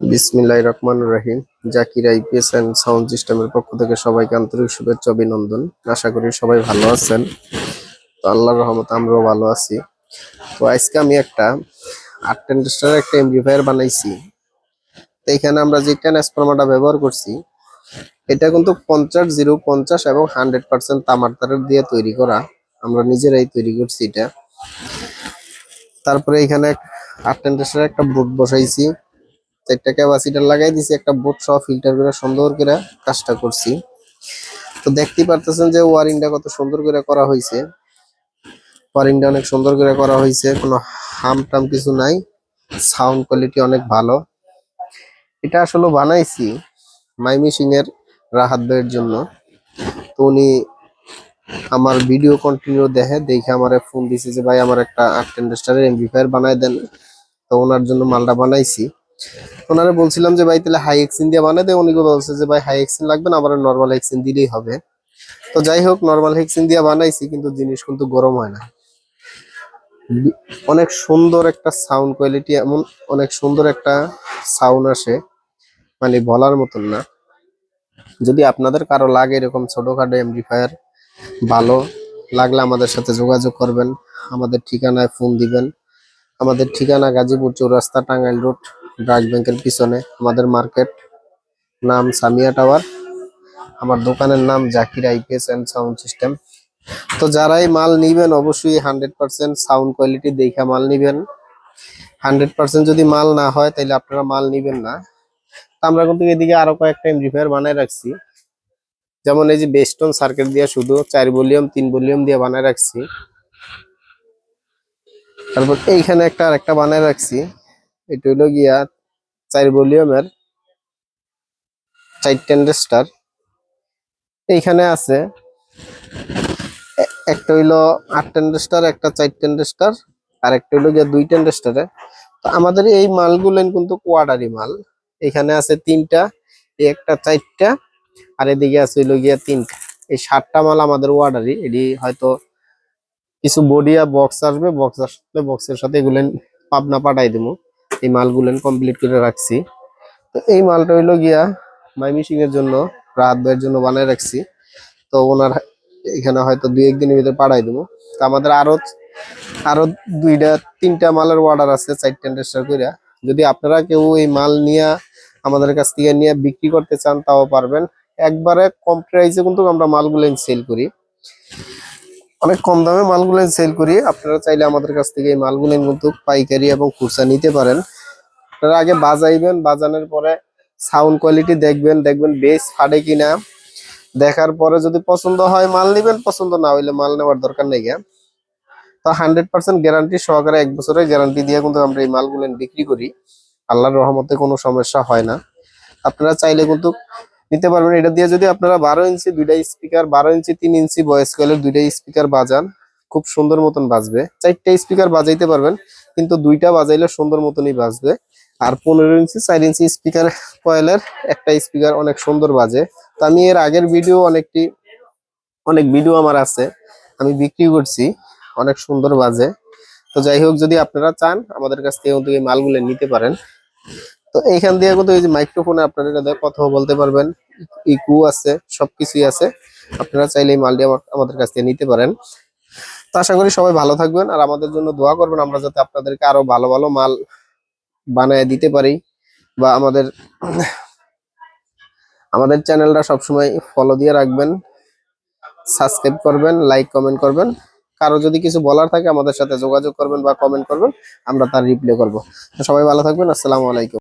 বিসমিল্লাহির রহমানির রহিম। জাকির আইপিএস এন্ড সাউন্ড সিস্টেমের পক্ষ থেকে সবাইকে আন্তরিক শুভেচ্ছা, অভিনন্দন। আশা করি সবাই ভালো আছেন। তো আল্লাহর রহমতে আমরাও ভালো আছি। তো আজকে আমি একটা আট একটা এমপ্লিফায়ার বানাইছি। তো এখানে আমরা যে ট্রান্সফরমারটা ব্যবহার করছি, এটা কিন্তু পঞ্চাশ, জিরো, পঞ্চাশ এবং হান্ড্রেড পার্সেন্ট তামার তারের দিয়ে তৈরি করা। আমরা নিজেরাই তৈরি করছি এটা। তারপরে এখানে আট টেন্ডাস্টার একটা বোর্ড বসাইছি, চারটা ক্যাপাসিটার লাগাই দিছি, একটা বোর্ড সহ ফিল্টার করে সুন্দর করে কাজটা করছি। তো দেখতেই পারতেছেন যে ওয়ারিংটা কত সুন্দর করে করা হয়েছে। ওয়ারিংটা অনেক সুন্দর করে করা হয়েছে, কোনো হাম টাম কিছু নাই, সাউন্ড কোয়ালিটি অনেক ভালো। এটা আসলে বানাইছি মাইমি সিং এর রাহাত ভাইয়ের জন্য। তো উনি আমার ভিডিও কন্টিনিউ দেখে দেখে আমার ফোন দিছে যে, ভাই, আমার একটা আট টেন্ডাস্টারের এমপ্লিফায়ার বানাই দেন। তো ওনার জন্য মালটা বানাইছি। ওনারা বলছিলাম যে, ভাই, তাহলে হাই এক্সিন দিয়ে বানাই দেয় উনি বলছে যে, ভাই হাই এক্সিন লাগবে না, আবার নর্মাল এক্সিন দিলেই হবে। তো যাই হোক নর্মাল হেক্সিন দিয়ে বানাইছি, কিন্তু জিনিস কিন্তু গরম হয় না। অনেক সুন্দর একটা সাউন্ড কোয়ালিটি এমন অনেক সুন্দর একটা সাউন্ড আসে। মানে বলার মতন না। যদি আপনাদের কারও লাগে এরকম ছোটখাটো এমপ্লিফায়ার ভালো লাগলে আমাদের সাথে যোগাযোগ করবেন। আমাদের ঠিকানায় ফোন দিবেন। আমাদের ঠিকানা গাজীপুর চৌরাস্তা, টাঙ্গাইল রোড ব্রাক ব্যাংকের পিছনে, আমাদের মার্কেট, নাম সামিয়া টাওয়ার। আমার দোকানের নাম Zakir IPS and sound system. তো যারাই মাল নিবেন, অবশ্যই হান্ড্রেড পার্সেন্ট সাউন্ড কোয়ালিটি দেখে মাল নিবেন। হান্ড্রেড পার্সেন্ট যদি মাল না হয় তাহলে আপনারা মাল নিবেন না। আমরা কিন্তু এদিকে আরও কয়েকটা এমপ্লিফায়ার বানায় রাখছি। যেমন এই যে বেস্টন সার্কিট দিয়ে শুধু চার ভলিউম, তিন ভলিউম দিয়ে বানায় রাখছি। তারপর এইখানে একটা আরেকটা বানায় রাখছি। এটা হলো গিয়া চার ভলিউমের চার টেন্ডেস্টার এইখানে আছে একটা হইল আট টেন্ডেস্টার একটা চার টেন্ডেস্টার আর একটা হইল গিয়া দুই টেন্ডেস্টারে তো আমাদের এই মালগুলো কিন্তু কোয়াডারি মাল। এখানে আছে তিনটা একটা চারটা, আর এদিকে আছে হইল গিয়া তিনটা। এই সাতটা মাল আমাদের ওয়ার্ডারি এটি হয়তো কিছু বডিয়া বক্স আসবে বক্স আসলে বক্সের সাথে এগুলেন পাবনা পাঠাই দেবো। এই মালগুলো কমপ্লিট করে রাখছি। তো এই মালটা হইল গিয়া মাইমিসিং এর জন্য রাত ভাইয়ের জন্য বানায় রাখছি। তো ওনার এখানে হয়তো দুই একদিনের ভিতরে পাঠাই দেবো। তো আমাদের আরও আরও দুইটা, তিনটা মালের অর্ডার আছে চার টেন্ডার করে যদি আপনারা কেউ এই মাল নিয়ে আমাদের কাছ থেকে নিয়ে বিক্রি করতে চান, তাও পারবেন। একবারে কম প্রাইসে কিন্তু আমরা মালগুলো সেল করি। অনেক কম দামে মালগুলো সেল করি আপনারা চাইলে আমাদের কাছ থেকে এই মালগুলো কিন্তু পাইকারি এবং খুচরা নিতে পারেন। আপনারা আগে বাজাইবেন, বাজানোর পরে সাউন্ড কোয়ালিটি দেখবেন দেখবেন বেস ফাটে কিনা। দেখার পরে যদি পছন্দ হয়, মাল নিবেন, পছন্দ না হইলে মাল নেওয়ার দরকার নেই। তো হান্ড্রেড পার্সেন্ট গ্যারান্টি সহকারে এক বছরের গ্যারান্টি দিয়ে কিন্তু আমরা এই মালগুলো বিক্রি করি। আল্লাহর রহমতে কোনো সমস্যা হয় না। আপনারা চাইলে কিন্তু নিতে পারবেন। এটা দিয়ে যদি আপনারা বারো ইঞ্চি দুইটা স্পিকার বারো ইঞ্চি তিন ইঞ্চি ভয়েস কয়েলের দুইটা স্পিকার বাজান, খুব সুন্দর মতন বাজবে। চারটা স্পিকার বাজাইতে পারবেন, কিন্তু দুইটা বাজাইলে সুন্দর মতনই বাজবে। আর পনেরো ইঞ্চি, চার ইঞ্চি স্পিকার কয়েলের একটা স্পিকার অনেক সুন্দর বাজে। তো আমি এর আগের ভিডিও অনেকটি, অনেক ভিডিও আমার আছে, আমি বিক্রি করছি, অনেক সুন্দর বাজে। তো যাই হোক, যদি আপনারা চান, আমাদের কাছ থেকে মালগুলো নিতে পারেন। তো এইখান দিয়ে কিন্তু এই যে মাইক্রোফোনে আপনারা এটা কথাও বলতে পারবেন। ইকু আছে, সবকিছুই আছে। আপনারা চাইলে এই মালটি আমাদের কাছ থেকে নিতে পারেন। তো আশা করি সবাই ভালো থাকবেন আর আমাদের জন্য দোয়া করবেন আমরা যাতে আপনাদেরকে আরও ভালো ভালো মাল বানায় দিতে পারি বা আমাদের আমাদের চ্যানেলটা সবসময় ফলো দিয়ে রাখবেন সাবস্ক্রাইব করবেন লাইক কমেন্ট করবেন। কারও যদি কিছু বলার থাকে আমাদের সাথে যোগাযোগ করবেন বা কমেন্ট করবেন, আমরা তার রিপ্লাই করব। সবাই ভালো থাকবেন, আসসালামু আলাইকুম।